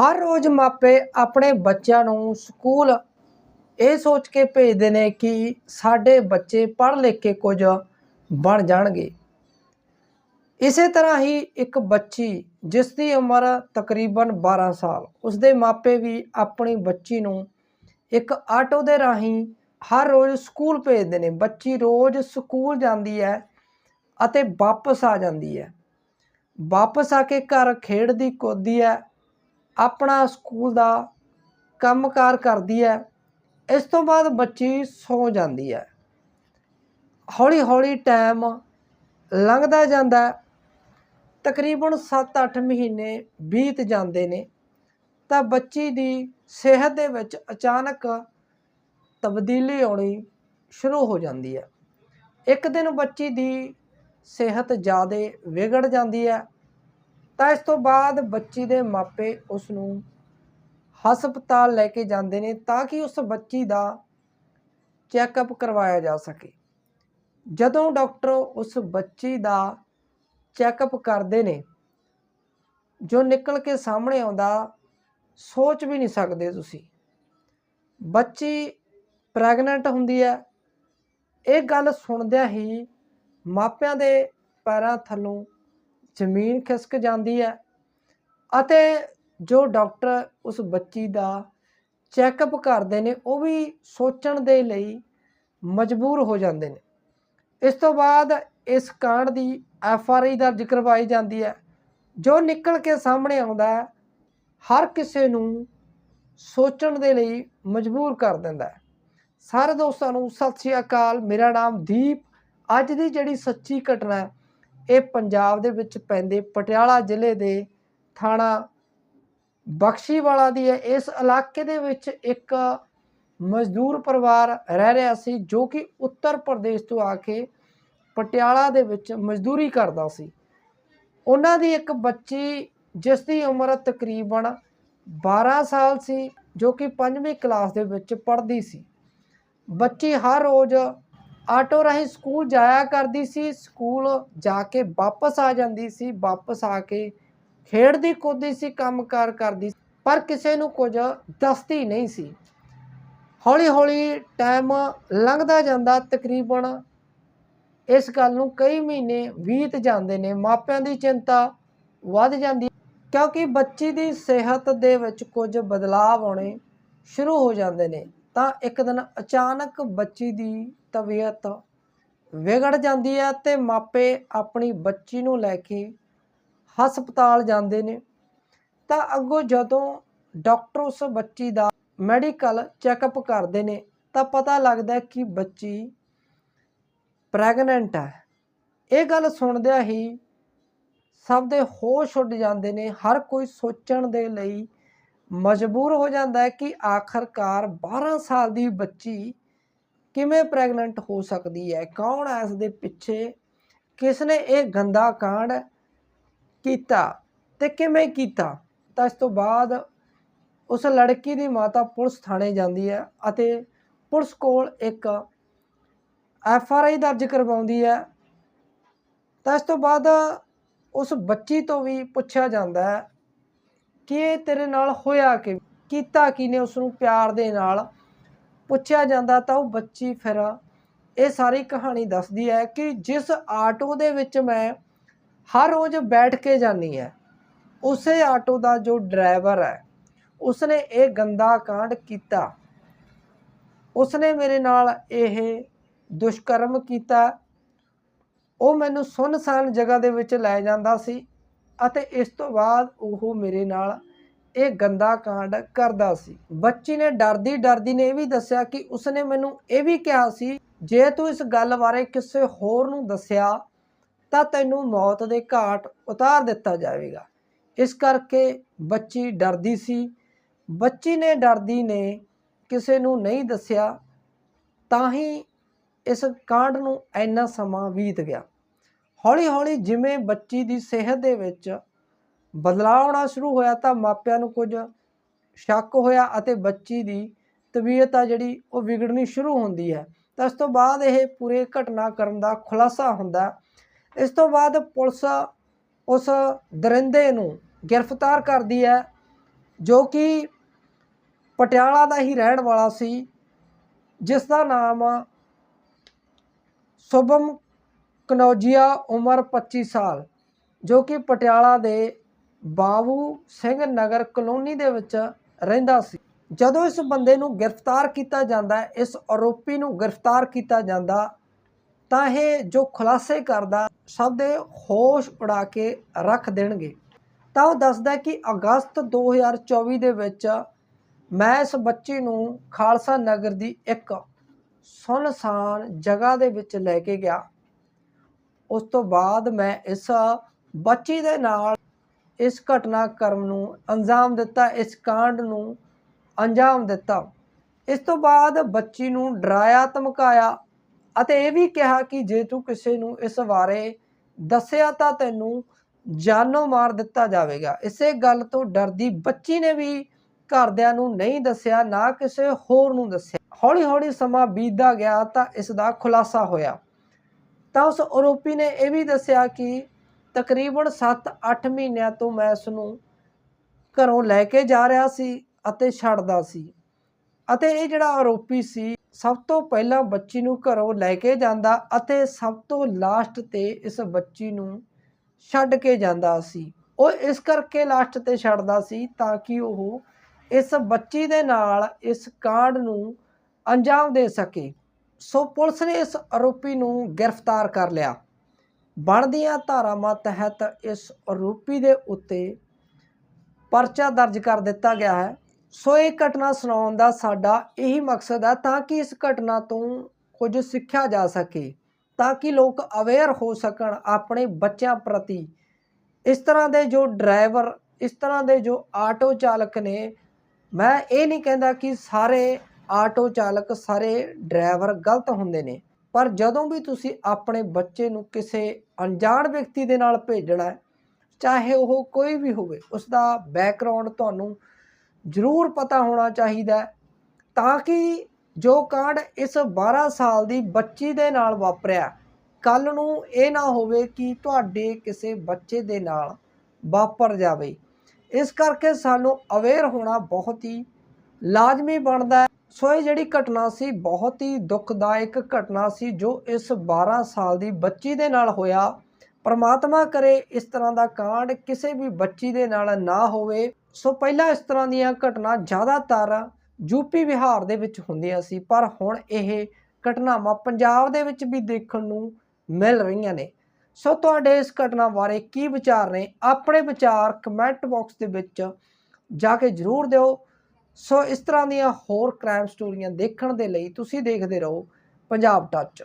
ਹਰ ਰੋਜ਼ ਮਾਪੇ ਆਪਣੇ ਬੱਚਿਆਂ ਨੂੰ ਸਕੂਲ ਇਹ ਸੋਚ ਕੇ ਭੇਜਦੇ ਨੇ ਕਿ ਸਾਡੇ ਬੱਚੇ ਪੜ੍ਹ ਲਿਖ ਕੇ ਕੁਝ ਬਣ ਜਾਣਗੇ। ਇਸੇ ਤਰ੍ਹਾਂ ਹੀ ਇੱਕ ਬੱਚੀ ਜਿਸ ਦੀ ਉਮਰ ਤਕਰੀਬਨ 12 ਸਾਲ, ਉਸਦੇ ਮਾਪੇ ਵੀ ਆਪਣੀ ਬੱਚੀ ਨੂੰ ਇੱਕ ਆਟੋ ਦੇ ਰਾਹੀਂ ਹਰ ਰੋਜ਼ ਸਕੂਲ ਭੇਜਦੇ ਨੇ। ਬੱਚੀ ਰੋਜ਼ ਸਕੂਲ ਜਾਂਦੀ ਹੈ ਅਤੇ ਵਾਪਸ ਆ ਜਾਂਦੀ ਹੈ। ਵਾਪਸ ਆ ਕੇ ਘਰ ਖੇਡਦੀ ਕੁੱਦਦੀ ਹੈ ਆਪਣਾ ਸਕੂਲ ਦਾ ਕੰਮਕਾਰ ਕਰਦੀ ਹੈ, ਇਸ ਤੋਂ ਬਾਅਦ ਬੱਚੀ ਸੌ ਜਾਂਦੀ ਹੈ। ਹੌਲੀ ਹੌਲੀ ਟਾਈਮ ਲੰਘਦਾ ਜਾਂਦਾ ਤਕਰੀਬਨ 7-8 ਮਹੀਨੇ ਬੀਤ ਜਾਂਦੇ ਨੇ, ਤਾਂ ਬੱਚੀ ਦੀ ਸਿਹਤ ਦੇ ਵਿੱਚ ਅਚਾਨਕ ਤਬਦੀਲੀ ਆਉਣੀ ਸ਼ੁਰੂ ਹੋ ਜਾਂਦੀ ਹੈ। ਇੱਕ ਦਿਨ ਬੱਚੀ ਦੀ ਸਿਹਤ ਜ਼ਿਆਦਾ ਵਿਗੜ ਜਾਂਦੀ ਹੈ। ਤਾਂ ਇਸ ਤੋਂ ਬਾਅਦ ਬੱਚੀ ਦੇ ਮਾਪੇ ਉਸ ਨੂੰ ਹਸਪਤਾਲ ਲੈ ਕੇ ਜਾਂਦੇ ਨੇ ਤਾਂ ਕਿ ਉਸ ਬੱਚੀ ਦਾ ਚੈੱਕਅਪ ਕਰਵਾਇਆ ਜਾ ਸਕੇ। ਜਦੋਂ ਡਾਕਟਰ ਉਸ ਬੱਚੀ ਦਾ ਚੈੱਕਅਪ ਕਰਦੇ ਨੇ, ਜੋ ਨਿਕਲ ਕੇ ਸਾਹਮਣੇ ਆਉਂਦਾ, ਸੋਚ ਵੀ ਨਹੀਂ ਸਕਦੇ ਤੁਸੀਂ। ਬੱਚੀ ਪ੍ਰੈਗਨੈਂਟ ਹੁੰਦੀ ਹੈ। ਇਹ ਗੱਲ ਸੁਣਦਿਆਂ ਹੀ ਮਾਪਿਆਂ ਦੇ ਪੈਰਾਂ ਥੱਲੋਂ ਜ਼ਮੀਨ ਖਿਸਕ ਜਾਂਦੀ ਹੈ ਅਤੇ ਜੋ ਡਾਕਟਰ ਉਸ ਬੱਚੀ ਦਾ ਚੈੱਕਅਪ ਕਰਦੇ ਨੇ, ਉਹ ਵੀ ਸੋਚਣ ਦੇ ਲਈ ਮਜਬੂਰ ਹੋ ਜਾਂਦੇ ਨੇ। ਇਸ ਤੋਂ ਬਾਅਦ ਇਸ ਕਾਂਡ ਦੀ ਐਫ ਆਰ ਆਈ ਦਰਜ ਕਰਵਾਈ ਜਾਂਦੀ ਹੈ, ਜੋ ਨਿਕਲ ਕੇ ਸਾਹਮਣੇ ਆਉਂਦਾ ਹੈ, ਹਰ ਕਿਸੇ ਨੂੰ ਸੋਚਣ ਦੇ ਲਈ ਮਜਬੂਰ ਕਰ ਦਿੰਦਾ ਹੈ। ਸਾਰੇ ਦੋਸਤਾਂ ਨੂੰ ਸਤਿ ਸ਼੍ਰੀ ਅਕਾਲ, ਮੇਰਾ ਨਾਮ ਦੀਪ, ਅੱਜ ਦੀ ਜਿਹੜੀ ਸੱਚੀ ਘਟਨਾ ਹੈ ਇਹ ਪੰਜਾਬ ਦੇ ਵਿੱਚ ਪੈਂਦੇ, ਪਟਿਆਲਾ ਜ਼ਿਲ੍ਹੇ ਦੇ ਥਾਣਾ ਬਖਸ਼ੀਵਾਲਾ ਦੀ ਹੈ। ਇਸ ਇਲਾਕੇ ਦੇ ਵਿੱਚ ਇੱਕ ਮਜ਼ਦੂਰ ਪਰਿਵਾਰ ਰਹਿ ਰਿਹਾ ਸੀ ਜੋ ਕਿ ਉੱਤਰ ਪ੍ਰਦੇਸ਼ ਤੋਂ ਆ ਕੇ ਪਟਿਆਲਾ ਦੇ ਵਿੱਚ ਮਜ਼ਦੂਰੀ ਕਰਦਾ ਸੀ। ਉਹਨਾਂ ਦੀ ਇੱਕ ਬੱਚੀ ਜਿਸ ਦੀ ਉਮਰ ਤਕਰੀਬਨ 12 ਸਾਲ ਸੀ, ਜੋ ਕਿ 5ਵੀਂ ਕਲਾਸ ਦੇ ਵਿੱਚ ਪੜ੍ਹਦੀ ਸੀ। ਬੱਚੀ ਹਰ ਰੋਜ਼ ਆਟੋ ਰਾਹੀਂ ਸਕੂਲ ਜਾਇਆ ਕਰਦੀ ਸੀ, ਸਕੂਲ ਜਾ ਕੇ ਵਾਪਸ ਆ ਜਾਂਦੀ ਸੀ, ਵਾਪਸ ਆ ਕੇ ਖੇਡਦੀ ਕੁੱਦਦੀ ਸੀ ਕੰਮਕਾਰ ਕਰਦੀ ਪਰ ਕਿਸੇ ਨੂੰ ਕੁਝ ਦੱਸਦੀ ਨਹੀਂ ਸੀ। ਹੌਲੀ ਹੌਲੀ ਟਾਈਮ ਲੰਘਦਾ ਜਾਂਦਾ, ਤਕਰੀਬਨ ਇਸ ਗੱਲ ਨੂੰ ਕਈ ਮਹੀਨੇ ਬੀਤ ਜਾਂਦੇ ਨੇ, ਮਾਪਿਆਂ ਦੀ ਚਿੰਤਾ ਵੱਧ ਜਾਂਦੀ ਕਿਉਂਕਿ ਬੱਚੀ ਦੀ ਸਿਹਤ ਦੇ ਵਿੱਚ ਕੁਝ ਬਦਲਾਅ ਆਉਣੇ ਸ਼ੁਰੂ ਹੋ ਜਾਂਦੇ ਨੇ। ਤਾਂ ਇੱਕ ਦਿਨ ਅਚਾਨਕ ਬੱਚੀ ਦੀ ਤਬੀਅਤ ਵਿਗੜ ਜਾਂਦੀ ਹੈ ਤੇ ਮਾਪੇ ਆਪਣੀ ਬੱਚੀ ਨੂੰ ਲੈ ਕੇ ਹਸਪਤਾਲ ਜਾਂਦੇ ਨੇ। ਤਾਂ ਅੱਗੋਂ ਜਦੋਂ ਡਾਕਟਰ ਉਸ ਬੱਚੀ ਦਾ ਮੈਡੀਕਲ ਚੈੱਕਅਪ ਕਰਦੇ ਨੇ, ਤਾਂ ਪਤਾ ਲੱਗਦਾ ਕਿ ਬੱਚੀ ਪ੍ਰੈਗਨੈਂਟ ਹੈ। ਇਹ ਗੱਲ ਸੁਣਦਿਆਂ ਹੀ ਸਭ ਦੇ ਹੋਸ਼ ਉੱਡ ਜਾਂਦੇ ਨੇ। ਹਰ ਕੋਈ ਸੋਚਣ ਦੇ ਲਈ ਮਜਬੂਰ ਹੋ ਜਾਂਦਾ ਹੈ ਕਿ ਆਖਰਕਾਰ 12 ਸਾਲ ਦੀ ਬੱਚੀ ਕਿਵੇਂ ਪ੍ਰੈਗਨੈਂਟ ਹੋ ਸਕਦੀ ਹੈ? ਕੌਣ ਹੈ ਇਸ ਦੇ ਪਿੱਛੇ? ਕਿਸ ਨੇ ਇਹ ਗੰਦਾ ਕਾਂਡ ਕੀਤਾ ਤੇ ਕਿਵੇਂ ਕੀਤਾ? ਤਾਂ ਇਸ ਤੋਂ ਬਾਅਦ ਉਸ ਲੜਕੀ ਦੀ ਮਾਤਾ ਪੁਲਿਸ ਥਾਣੇ ਜਾਂਦੀ ਹੈ ਅਤੇ ਪੁਲਿਸ ਕੋਲ ਇੱਕ ਐਫ ਆਰ ਆਈ ਦਰਜ ਕਰਵਾਉਂਦੀ ਹੈ। ਤਾਂ ਇਸ ਤੋਂ ਬਾਅਦ ਉਸ ਬੱਚੀ ਤੋਂ ਵੀ ਪੁੱਛਿਆ ਜਾਂਦਾ ਹੈ ਕਿ ਇਹ ਤੇਰੇ ਨਾਲ ਹੋਇਆ ਕਿ ਕੀਤਾ ਕੀ ਨੇ ਉਸ ਨੂੰ ਪਿਆਰ ਦੇ ਨਾਲ? ਪੁੱਛਿਆ ਜਾਂਦਾ ਤਾਂ ਉਹ ਬੱਚੀ ਫਿਰ ਇਹ ਸਾਰੀ ਕਹਾਣੀ ਦੱਸਦੀ ਹੈ ਕਿ ਜਿਸ ਆਟੋ ਦੇ ਵਿੱਚ ਮੈਂ ਹਰ ਰੋਜ਼ ਬੈਠ ਕੇ ਜਾਨੀ ਹੈ, ਉਸੇ ਆਟੋ ਦਾ ਜੋ ਡਰਾਈਵਰ ਹੈ, ਉਸਨੇ ਇਹ ਗੰਦਾ ਕਾਂਡ ਕੀਤਾ। ਉਸਨੇ ਮੇਰੇ ਨਾਲ ਇਹ ਦੁਸ਼ਕਰਮ ਕੀਤਾ। ਉਹ ਮੈਨੂੰ ਸੁੰਨਸਾਨ ਜਗ੍ਹਾ ਦੇ ਵਿੱਚ ਲੈ ਜਾਂਦਾ ਸੀ ਅਤੇ ਇਸ ਤੋਂ ਬਾਅਦ ਉਹ ਮੇਰੇ ਨਾਲ ਇਹ ਗੰਦਾ ਕਾਂਡ ਕਰਦਾ ਸੀ। ਬੱਚੀ ਨੇ ਡਰਦੀ ਡਰਦੀ ਨੇ ਇਹ ਵੀ ਦੱਸਿਆ ਕਿ ਉਸਨੇ ਮੈਨੂੰ ਇਹ ਵੀ ਕਿਹਾ ਸੀ, ਜੇ ਤੂੰ ਇਸ ਗੱਲ ਬਾਰੇ ਕਿਸੇ ਹੋਰ ਨੂੰ ਦੱਸਿਆ, ਤਾਂ ਤੈਨੂੰ ਮੌਤ ਦੇ ਘਾਟ ਉਤਾਰ ਦਿੱਤਾ ਜਾਵੇਗਾ। ਇਸ ਕਰਕੇ ਬੱਚੀ ਡਰਦੀ ਸੀ। ਬੱਚੀ ਨੇ ਡਰਦੀ ਨੇ ਕਿਸੇ ਨੂੰ ਨਹੀਂ ਦੱਸਿਆ, ਤਾਂ ਹੀ ਇਸ ਕਾਂਡ ਨੂੰ ਇੰਨਾ ਸਮਾਂ ਬੀਤ ਗਿਆ। ਹੌਲੀ ਹੌਲੀ ਜਿਵੇਂ ਬੱਚੀ ਦੀ ਸਿਹਤ ਦੇ ਵਿੱਚ ਬਦਲਾਅ ਆਉਣਾ ਸ਼ੁਰੂ ਹੋਇਆ ਤਾਂ ਮਾਪਿਆਂ ਨੂੰ ਕੁਝ ਸ਼ੱਕ ਹੋਇਆ ਅਤੇ ਬੱਚੀ ਦੀ ਤਬੀਅਤ ਆ ਜਿਹੜੀ ਉਹ ਵਿਗੜਨੀ ਸ਼ੁਰੂ ਹੁੰਦੀ ਹੈ। ਤਾਂ ਇਸ ਤੋਂ ਬਾਅਦ ਇਹ ਪੂਰੇ ਘਟਨਾਕ੍ਰਮ ਦਾ ਖੁਲਾਸਾ ਹੁੰਦਾ। ਇਸ ਤੋਂ ਬਾਅਦ ਪੁਲਿਸ ਉਸ ਦਰਿੰਦੇ ਨੂੰ ਗ੍ਰਿਫਤਾਰ ਕਰਦੀ ਹੈ, ਜੋ ਕਿ ਪਟਿਆਲਾ ਦਾ ਹੀ ਰਹਿਣ ਵਾਲਾ ਸੀ, ਜਿਸ ਦਾ ਨਾਮ ਸ਼ੁਭਮ ਕਨੌਜੀਆ, ਉਮਰ 25 ਸਾਲ, ਜੋ ਕਿ ਪਟਿਆਲਾ ਦੇ ਬਾਬੂ ਸਿੰਘ ਨਗਰ ਕਲੋਨੀ ਦੇ ਵਿੱਚ ਰਹਿੰਦਾ ਸੀ। ਜਦੋਂ ਇਸ ਬੰਦੇ ਨੂੰ ਗ੍ਰਿਫਤਾਰ ਕੀਤਾ ਜਾਂਦਾ, ਇਸ ਆਰੋਪੀ ਨੂੰ ਗ੍ਰਿਫਤਾਰ ਕੀਤਾ ਜਾਂਦਾ, ਤਾਂ ਇਹ ਜੋ ਖੁਲਾਸੇ ਕਰਦਾ, ਸਭ ਦੇ ਹੋਸ਼ ਉਡਾ ਕੇ ਰੱਖ ਦੇਣਗੇ। ਤਾਂ ਉਹ ਦੱਸਦਾ ਕਿ ਅਗਸਤ 2024 ਦੇ ਵਿੱਚ ਮੈਂ ਇਸ ਬੱਚੀ ਨੂੰ ਖਾਲਸਾ ਨਗਰ ਦੀ ਇੱਕ ਸੁਨਸਾਨ ਜਗ੍ਹਾ ਦੇ ਵਿੱਚ ਲੈ ਕੇ ਗਿਆ। ਉਸ ਤੋਂ ਬਾਅਦ ਮੈਂ ਇਸ ਬੱਚੀ ਦੇ ਨਾਲ ਇਸ ਘਟਨਾਕ੍ਰਮ ਨੂੰ ਅੰਜਾਮ ਦਿੱਤਾ, ਇਸ ਕਾਂਡ ਨੂੰ ਅੰਜਾਮ ਦਿੱਤਾ। ਇਸ ਤੋਂ ਬਾਅਦ ਬੱਚੀ ਨੂੰ ਡਰਾਇਆ, ਧਮਕਾਇਆ ਅਤੇ ਇਹ ਵੀ ਕਿਹਾ ਕਿ ਜੇ ਤੂੰ ਕਿਸੇ ਨੂੰ ਇਸ ਬਾਰੇ ਦੱਸਿਆ ਤਾਂ ਤੈਨੂੰ ਜਾਨੋਂ ਮਾਰ ਦਿੱਤਾ ਜਾਵੇਗਾ। ਇਸੇ ਗੱਲ ਤੋਂ ਡਰਦੀ ਬੱਚੀ ਨੇ ਵੀ ਘਰਦਿਆਂ ਨੂੰ ਨਹੀਂ ਦੱਸਿਆ, ਨਾ ਕਿਸੇ ਹੋਰ ਨੂੰ ਦੱਸਿਆ। ਹੌਲੀ ਹੌਲੀ ਸਮਾਂ ਬੀਤਦਾ ਗਿਆ ਤਾਂ ਇਸ ਦਾ ਖੁਲਾਸਾ ਹੋਇਆ। ਤਾਂ ਉਸ ਆਰੋਪੀ ਨੇ ਇਹ ਵੀ ਦੱਸਿਆ ਕਿ ਤਕਰੀਬਨ 7-8 ਮਹੀਨਿਆਂ ਤੋਂ ਮੈਂ ਇਸ ਨੂੰ ਘਰੋਂ ਲੈ ਕੇ ਜਾ ਰਿਹਾ ਸੀ ਅਤੇ ਛੱਡਦਾ ਸੀ। ਅਤੇ ਇਹ ਜਿਹੜਾ ਆਰੋਪੀ ਸੀ, ਸਭ ਤੋਂ ਪਹਿਲਾਂ ਬੱਚੀ ਨੂੰ ਘਰੋਂ ਲੈ ਕੇ ਜਾਂਦਾ ਅਤੇ ਸਭ ਤੋਂ ਲਾਸਟ ਤੇ ਇਸ ਬੱਚੀ ਨੂੰ ਛੱਡ ਕੇ ਜਾਂਦਾ ਸੀ। ਉਹ ਇਸ ਕਰਕੇ ਲਾਸਟ ਤੇ ਛੱਡਦਾ ਸੀ ਤਾਂ ਕਿ ਉਹ ਇਸ ਬੱਚੀ ਦੇ ਨਾਲ ਇਸ ਕਾਂਡ ਨੂੰ ਅੰਜਾਮ ਦੇ ਸਕੇ। ਸੋ ਪੁਲਿਸ ਨੇ ਇਸ ਆਰੋਪੀ ਨੂੰ ਗ੍ਰਿਫਤਾਰ ਕਰ ਲਿਆ। ਬਣਦੀਆਂ ਧਾਰਾਵਾਂ ਤਹਿਤ ਇਸ ਆਰੋਪੀ ਦੇ ਉੱਤੇ ਪਰਚਾ ਦਰਜ ਕਰ ਦਿੱਤਾ ਗਿਆ ਹੈ। ਸੋ ਇਹ ਘਟਨਾ ਸੁਣਾਉਣ ਦਾ ਸਾਡਾ ਇਹੀ ਮਕਸਦ ਹੈ ਤਾਂ ਕਿ ਇਸ ਘਟਨਾ ਤੋਂ ਕੁਝ ਸਿੱਖਿਆ ਜਾ ਸਕੇ, ਤਾਂ ਕਿ ਲੋਕ ਅਵੇਅਰ ਹੋ ਸਕਣ ਆਪਣੇ ਬੱਚਿਆਂ ਪ੍ਰਤੀ। ਇਸ ਤਰ੍ਹਾਂ ਦੇ ਜੋ ਡਰਾਈਵਰ, ਇਸ ਤਰ੍ਹਾਂ ਦੇ ਜੋ ਆਟੋ ਚਾਲਕ ਨੇ, ਮੈਂ ਇਹ ਨਹੀਂ ਕਹਿੰਦਾ ਕਿ ਸਾਰੇ ਆਟੋ ਚਾਲਕ, ਸਾਰੇ ਡਰਾਈਵਰ ਗਲਤ ਹੁੰਦੇ ਨੇ। ਪਰ ਜਦੋਂ ਵੀ ਤੁਸੀਂ ਆਪਣੇ ਬੱਚੇ ਨੂੰ ਕਿਸੇ ਅਣਜਾਣ ਵਿਅਕਤੀ ਦੇ ਨਾਲ ਭੇਜਣਾ ਚਾਹੇ ਉਹ ਕੋਈ ਵੀ ਹੋਵੇ ਉਸ ਦਾ ਬੈਕਗ੍ਰਾਉਂਡ ਤੁਹਾਨੂੰ ਜ਼ਰੂਰ ਪਤਾ ਹੋਣਾ ਚਾਹੀਦਾ ਤਾਂ ਕਿ ਜੋ ਕਾਂਡ ਇਸ 12 ਸਾਲ ਦੀ ਬੱਚੀ ਦੇ ਨਾਲ ਵਾਪਰਿਆ ਕੱਲ ਨੂੰ ਇਹ ਨਾ ਹੋਵੇ ਕਿ ਤੁਹਾਡੇ ਕਿਸੇ ਬੱਚੇ ਦੇ ਨਾਲ ਵਾਪਰ ਜਾਵੇ। ਇਸ ਕਰਕੇ ਸਾਨੂੰ ਅਵੇਅਰ ਹੋਣਾ ਬਹੁਤ ਹੀ ਲਾਜ਼ਮੀ ਬਣਦਾ ਹੈ। ਸੋ ਇਹ ਜਿਹੜੀ ਘਟਨਾ ਸੀ, ਬਹੁਤ ਹੀ ਦੁਖਦਾਇਕ ਘਟਨਾ ਸੀ, ਜੋ ਇਸ 12 ਸਾਲ ਦੀ ਬੱਚੀ ਦੇ ਨਾਲ ਹੋਇਆ। ਪਰਮਾਤਮਾ ਕਰੇ ਇਸ ਤਰ੍ਹਾਂ ਦਾ ਕਾਂਡ, ਕਿਸੇ ਵੀ ਬੱਚੀ ਦੇ ਨਾਲ ਨਾ ਹੋਵੇ। ਸੋ ਪਹਿਲਾਂ ਇਸ ਤਰ੍ਹਾਂ ਦੀਆਂ ਘਟਨਾ ਜ਼ਿਆਦਾਤਰ ਯੂਪੀ ਬਿਹਾਰ ਦੇ ਵਿੱਚ ਹੁੰਦੀਆਂ ਸੀ, ਪਰ ਹੁਣ ਇਹ ਘਟਨਾਵਾਂ ਪੰਜਾਬ ਦੇ ਵਿੱਚ ਵੀ ਦੇਖਣ ਨੂੰ ਮਿਲ ਰਹੀਆਂ ਨੇ। ਸੋ ਤੁਹਾਡੇ ਇਸ ਘਟਨਾ ਬਾਰੇ ਕੀ ਵਿਚਾਰ ਨੇ? ਆਪਣੇ ਵਿਚਾਰ ਕਮੈਂਟ ਬਾਕਸ ਦੇ ਵਿੱਚ ਜਾ ਕੇ ਜ਼ਰੂਰ ਦਿਓ। ਸੋ ਇਸ ਤਰ੍ਹਾਂ ਦੀਆਂ ਹੋਰ ਕ੍ਰਾਈਮ ਸਟੋਰੀਆਂ ਦੇਖਣ ਦੇ ਲਈ ਤੁਸੀਂ ਦੇਖਦੇ ਰਹੋ ਪੰਜਾਬ ਟੱਚ